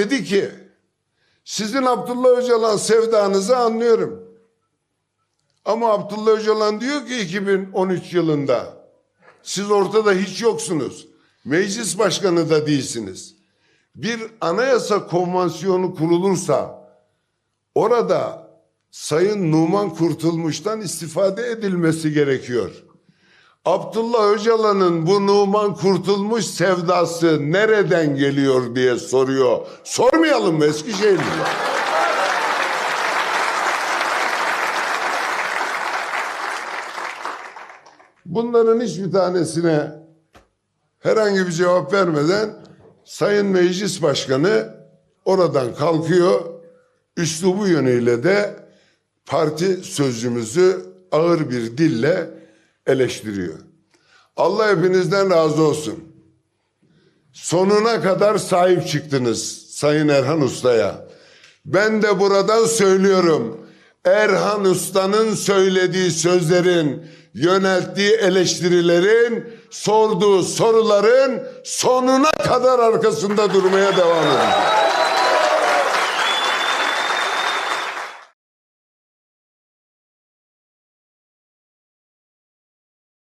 dedi ki sizin Abdullah Öcalan sevdanızı anlıyorum. Ama Abdullah Öcalan diyor ki 2013 yılında siz ortada hiç yoksunuz. Meclis başkanı da değilsiniz. Bir anayasa konvansiyonu kurulursa orada Sayın Numan Kurtulmuş'tan istifade edilmesi gerekiyor. Abdullah Öcalan'ın bu Numan Kurtulmuş sevdası nereden geliyor diye soruyor. Sormayalım mı Eskişehirli? Bunların hiçbir tanesine herhangi bir cevap vermeden Sayın Meclis Başkanı oradan kalkıyor. Üslubu yönüyle de parti sözcümüzü ağır bir dille eleştiriyor. Allah hepinizden razı olsun. Sonuna kadar sahip çıktınız Sayın Erhan Usta'ya. Ben de buradan söylüyorum. Erhan Usta'nın söylediği sözlerin, yönelttiği eleştirilerin, sorduğu soruların sonuna kadar arkasında durmaya devam edin.